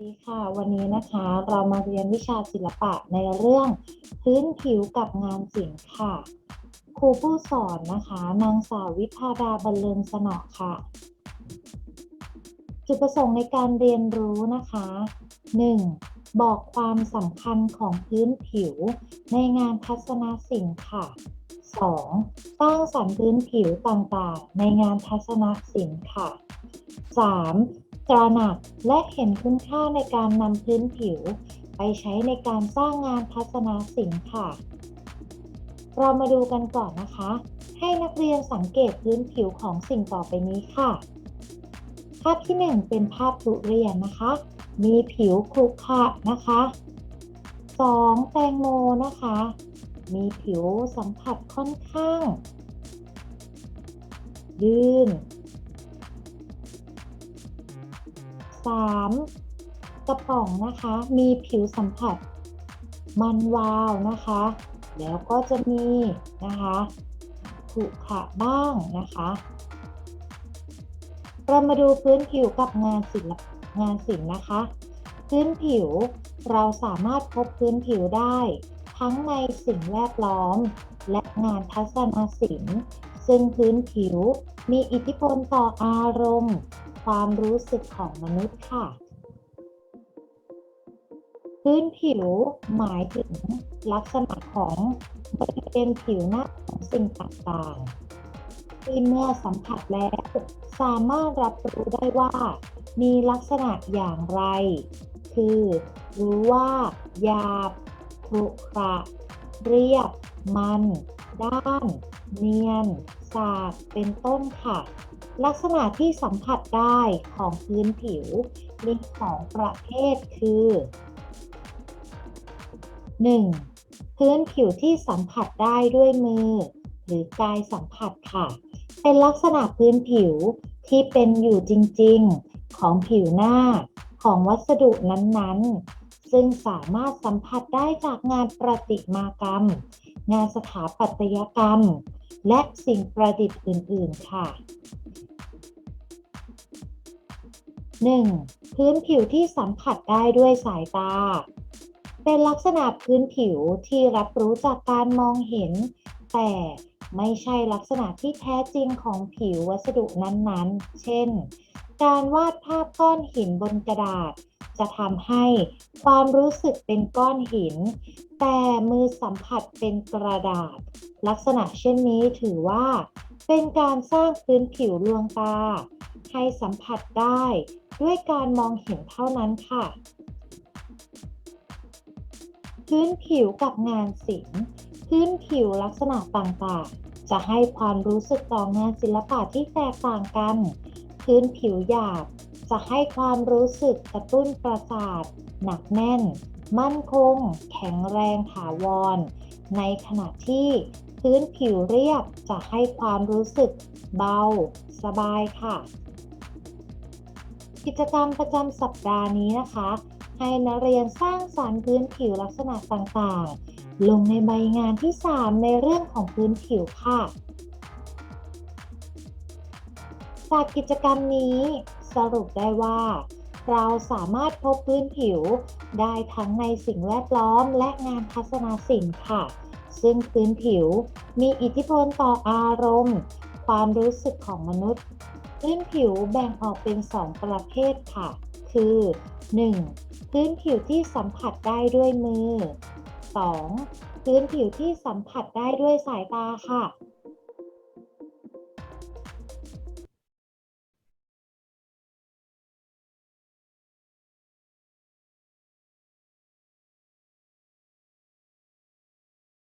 ดีค่ะ วันนี้นะคะเรามาเรียนวิชาศิลปะในเรื่องพื้นผิวกับงานศิลป์ค่ะ ครูผู้สอนนะคะนางสาววิภาดาบรรเลงสนอค่ะ จุดประสงค์ในการเรียนรู้นะคะ 1. บอกความสำคัญของพื้นผิวในงานทัศนศิลป์ค่ะ 2. สร้างสรรค์พื้นผิวต่างๆ ในงานทัศนศิลป์ค่ะ 3. ตระหนักและเห็นคุณค่าในการนำพื้นผิว ไปใช้ในการสร้างงานทัศนศิลป์ค่ะ เรามาดูกันก่อนนะคะ ให้นักเรียนสังเกตพื้นผิวของสิ่งต่อไปนี้ค่ะ ภาพที่ 1 เป็นภาพทุเรียนนะคะ มีผิวครุขระนะคะ 2. แตงโมนะคะ มีผิวสัมผัสค่อนข้างลื่น 3. กระป๋องนะคะ มีผิวสัมผัสมันวาวนะคะ แล้วก็จะมีนะคะขุขะบ้างนะคะ เรามาดูพื้นผิวกับงานศิลปงานศิลป์นะคะ พื้นผิวเราสามารถพบพื้นผิวได้ ทั้งในสิ่งแวดล้อม และงานทัศนศิลป์ ซึ่งพื้นผิวมีอิทธิพลต่ออารมณ์ ความรู้สึกของมนุษย์ค่ะ พื้นผิวหมายถึงลักษณะของบริเวณผิวหน้าของสิ่งต่างๆที่เมื่อสัมผัสแล้ว สามารถรับรู้ได้ว่า มีลักษณะอย่างไร คือรู้ว่าหยาบครุขระเรียบมัน ด้าน เนียน สากเป็นต้นค่ะ ลักษณะที่สัมผัสได้ของพื้นผิวมีของประเภทคือ 1. พื้นผิวที่สัมผัสได้ด้วยมือ หรือกายสัมผัสค่ะ เป็นลักษณะพื้นผิวที่เป็นอยู่จริง ๆ ของผิวหน้าของวัสดุนั้นๆ ซึ่งสามารถสัมผัสได้จากงานประติมากรรม งานสถาปัตยกรรม และสิ่งประดิษฐ์อื่น ๆ ค่ะ 1. พื้นผิวที่สัมผัสได้ด้วยสายตา เป็นลักษณะพื้นผิวที่รับรู้จากการมองเห็น แต่ไม่ใช่ลักษณะที่แท้จริงของผิววัสดุนั้นๆ เช่น การวาดภาพก้อนหินบนกระดาษ จะทำให้ความรู้สึกเป็นก้อนหิน แต่มือสัมผัสเป็นกระดาษ ลักษณะเช่นนี้ถือว่า เป็นการสร้างพื้นผิวลวงตา ให้สัมผัสได้ด้วยการมองเห็นเท่านั้นค่ะ พื้นผิวกับงานศิลป์พื้นผิวลักษณะต่างๆ จะให้ความรู้สึกต่องานศิลปะที่แตกต่างกัน พื้นผิวหยาบ จะให้ความรู้สึกกระตุ้นประสาท หนักแน่น มั่นคง แข็งแรงถาวร ในขณะที่พื้นผิวเรียบจะให้ความรู้สึกเบา สบายค่ะ กิจกรรมประจำสัปดาห์นี้นะคะ ให้นักเรียนสร้างสรรค์พื้นผิวลักษณะต่างๆ ลงในใบงานที่ 3 ในเรื่องของพื้นผิวค่ะ จากกิจกรรมนี้ สรุปได้ว่า เราสามารถพบพื้นผิวได้ทั้งในสิ่งแวดล้อมและงานทัศนศิลป์ค่ะ ซึ่งพื้นผิวมีอิทธิพลต่ออารมณ์ ความรู้สึกของมนุษย์ พื้นผิวแบ่งออกเป็น 2 ประเภทค่ะ คือ 1. พื้นผิวที่สัมผัสได้ด้วยมือ 2. พื้นผิวที่สัมผัสได้ด้วยสายตาค่ะ